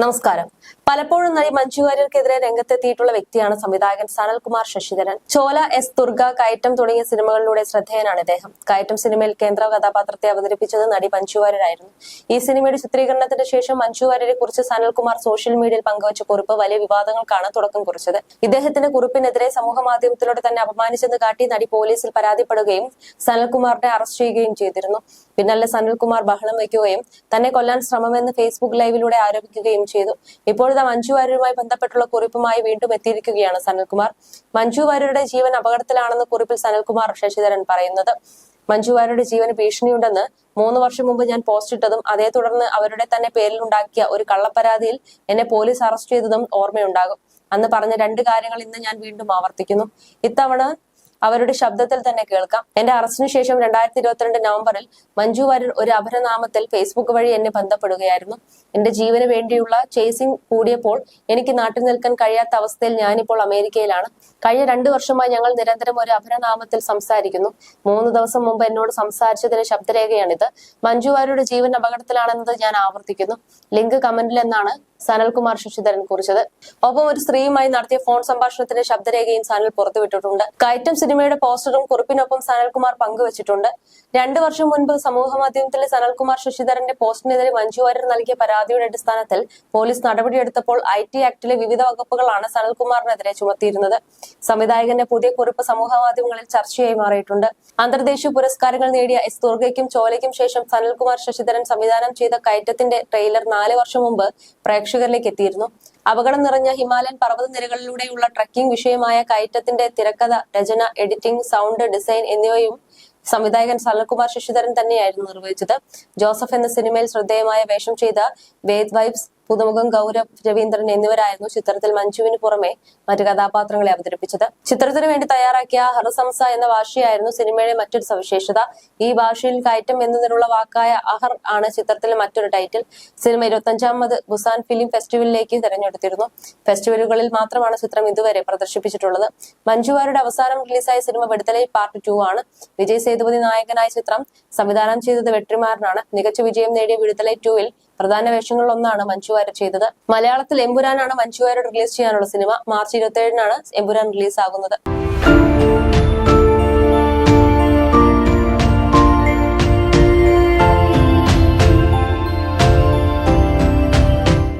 നമസ്കാരം പലപ്പോഴും നടി മഞ്ജു വാര്യർക്കെതിരെ രംഗത്തെത്തിയിട്ടുള്ള വ്യക്തിയാണ് സംവിധായകൻ സനൽകുമാർ ശശിധരൻ. ചോല എസ് ദുർഗ കയറ്റം തുടങ്ങിയ സിനിമകളിലൂടെ ശ്രദ്ധേയനാണ് ഇദ്ദേഹം. കയറ്റം സിനിമയിൽ കേന്ദ്ര കഥാപാത്രത്തെ അവതരിപ്പിച്ചത് നടി മഞ്ജു വാര്യരായിരുന്നു. ഈ സിനിമയുടെ ചിത്രീകരണത്തിന് ശേഷം മഞ്ജു വാര്യരെ കുറിച്ച് സനൽകുമാർ സോഷ്യൽ മീഡിയയിൽ പങ്കുവച്ച കുറിപ്പ് വലിയ വിവാദങ്ങൾക്കാണ് തുടക്കം കുറിച്ചത്. ഇദ്ദേഹത്തിന്റെ കുറിപ്പിനെതിരെ സമൂഹ മാധ്യമത്തിലൂടെ തന്നെ അപമാനിച്ചെന്ന് കാട്ടി നടി പോലീസിൽ പരാതിപ്പെടുകയും സനൽകുമാറിനെ അറസ്റ്റ് ചെയ്യുകയും ചെയ്തിരുന്നു. പിന്നാലെ സനൽകുമാർ ബഹളം വയ്ക്കുകയും തന്നെ കൊല്ലാൻ ശ്രമമെന്ന് ഫേസ്ബുക്ക് ലൈവിലൂടെ ആരോപിക്കുകയും ചെയ്തു. ഇപ്പോഴത്തെ മഞ്ജു വാര്യരുമായി ബന്ധപ്പെട്ടുള്ള കുറിപ്പുമായി വീണ്ടും എത്തിയിരിക്കുകയാണ് സനൽകുമാർ. മഞ്ജു വാര്യരുടെ ജീവൻ അപകടത്തിലാണെന്ന് കുറിപ്പിൽ സനൽകുമാർ ശശിധരൻ പറയുന്നത്. മഞ്ജു വാര്യരുടെ ജീവന് ഭീഷണിയുണ്ടെന്ന് മൂന്ന് വർഷം മുമ്പ് ഞാൻ പോസ്റ്റ് ഇട്ടതും അതേ തുടർന്ന് അവരുടെ തന്നെ പേരിൽ ഉണ്ടാക്കിയ ഒരു കള്ളപ്പരാതിയിൽ എന്നെ പോലീസ് അറസ്റ്റ് ചെയ്തതും ഓർമ്മയുണ്ടാകും. അന്ന് പറഞ്ഞ രണ്ട് കാര്യങ്ങൾ ഇന്ന് ഞാൻ വീണ്ടും ആവർത്തിക്കുന്നു. ഇത്തവണ അവരുടെ ശബ്ദത്തിൽ തന്നെ കേൾക്കാം. എന്റെ അറസ്റ്റിന് ശേഷം രണ്ടായിരത്തി ഇരുപത്തിരണ്ട് നവംബറിൽ മഞ്ജു വാര്യർ ഒരു അപരനാമത്തിൽ ഫേസ്ബുക്ക് വഴി എന്നെ ബന്ധപ്പെടുകയായിരുന്നു. എന്റെ ജീവന് വേണ്ടിയുള്ള ചേസിംഗ് കൂടിയപ്പോൾ എനിക്ക് നാട്ടിൽ നിൽക്കാൻ കഴിയാത്ത അവസ്ഥയിൽ ഞാനിപ്പോൾ അമേരിക്കയിലാണ്. കഴിഞ്ഞ രണ്ടു വർഷമായി ഞങ്ങൾ നിരന്തരം ഒരു അപരനാമത്തിൽ സംസാരിക്കുന്നു. മൂന്ന് ദിവസം മുമ്പ് എന്നോട് സംസാരിച്ചതിന് ശബ്ദരേഖയാണിത്. മഞ്ജു വാര്യരുടെ ജീവൻ അപകടത്തിലാണെന്നത് ഞാൻ ആവർത്തിക്കുന്നു. ലിങ്ക് കമന്റിൽ എന്നാണ് സനൽകുമാർ ശശിധരൻ കുറിച്ചത്. ഒപ്പം ഒരു സ്ത്രീയുമായി നടത്തിയ ഫോൺ സംഭാഷണത്തിന്റെ ശബ്ദരേഖയും സനൽ പുറത്തുവിട്ടിട്ടുണ്ട്. കയറ്റം സിനിമയുടെ പോസ്റ്ററും കുറിപ്പിനൊപ്പം സനൽകുമാർ പങ്കുവച്ചിട്ടുണ്ട്. രണ്ടു വർഷം മുൻപ് സമൂഹ മാധ്യമത്തിലെ സനൽകുമാർ ശശിധരന്റെ പോസ്റ്റിനെതിരെ മഞ്ജു വാര്യർ നൽകിയ പരാതിയുടെ അടിസ്ഥാനത്തിൽ പോലീസ് നടപടിയെടുത്തപ്പോൾ ഐ ടി ആക്ടിലെ വിവിധ വകുപ്പുകളാണ് സനൽകുമാറിനെതിരെ ചുമത്തിയിരുന്നത്. സംവിധായകന്റെ പുതിയ കുറിപ്പ് സമൂഹ മാധ്യമങ്ങളിൽ ചർച്ചയായി മാറിയിട്ടുണ്ട്. അന്തർദേശീയ പുരസ്കാരങ്ങൾ നേടിയ എസ് ദുർഗയ്ക്കും ചോലയ്ക്കും ശേഷം സനൽകുമാർ ശശിധരൻ സംവിധാനം ചെയ്ത കയറ്റത്തിന്റെ ട്രെയിലർ നാല് വർഷം മുമ്പ് പ്രേക്ഷകരിലേക്ക് എത്തിയിരുന്നു. അപകടം നിറഞ്ഞ ഹിമാലയൻ പർവതനിരകളിലൂടെയുള്ള ട്രക്കിംഗ് വിഷയമായ കയറ്റത്തിന്റെ തിരക്കഥ രചന എഡിറ്റിംഗ് സൗണ്ട് ഡിസൈൻ എന്നിവയും സംവിധായകൻ സനൽകുമാർ ശശിധരൻ തന്നെയായിരുന്നു നിർവഹിച്ചത്. ജോസഫ് എന്ന സിനിമയിൽ ശ്രദ്ധേയമായ വേഷം ചെയ്ത വേദ് വൈബ്സ് പുതുമുഖം ഗൗരവ് രവീന്ദ്രൻ എന്നിവരായിരുന്നു ചിത്രത്തിൽ മഞ്ജുവിന് പുറമെ മറ്റു കഥാപാത്രങ്ങളെ അവതരിപ്പിച്ചത്. ചിത്രത്തിന് വേണ്ടി തയ്യാറാക്കിയ ഹർസംസ എന്ന ഭാഷയായിരുന്നു സിനിമയുടെ മറ്റൊരു സവിശേഷത. ഈ ഭാഷയിൽ കയറ്റം എന്നതിനുള്ള വാക്കായ അഹർ ആണ് ചിത്രത്തിലെ മറ്റൊരു ടൈറ്റിൽ. സിനിമ ഇരുപത്തഞ്ചാമത് ബുസാൻ ഫിലിം ഫെസ്റ്റിവലിലേക്ക് തെരഞ്ഞെടുത്തിരുന്നു. ഫെസ്റ്റിവലുകളിൽ മാത്രമാണ് ചിത്രം ഇതുവരെ പ്രദർശിപ്പിച്ചിട്ടുള്ളത്. മഞ്ജുവാരുടെ അവസാനം റിലീസായ സിനിമ വെടുത്തലയിൽ പാർട്ട് ടു ആണ്. വിജയ് സേതുപതി നായകനായ ചിത്രം സംവിധാനം ചെയ്തത് വെട്രിമാരനാണ്. മികച്ച വിജയം നേടിയ വിടുതലൈ ടൂവിൽ പ്രധാന വേഷങ്ങളിൽ ഒന്നാണ് മഞ്ജു വാര്യർ ചെയ്തത്. മലയാളത്തിൽ എമ്പുരാനാണ് മഞ്ജു വാര്യർ റിലീസ് ചെയ്യാനുള്ള സിനിമ. മാർച്ച് ഇരുപത്തി ഏഴിനാണ് എമ്പുരാൻ റിലീസ് ആകുന്നത്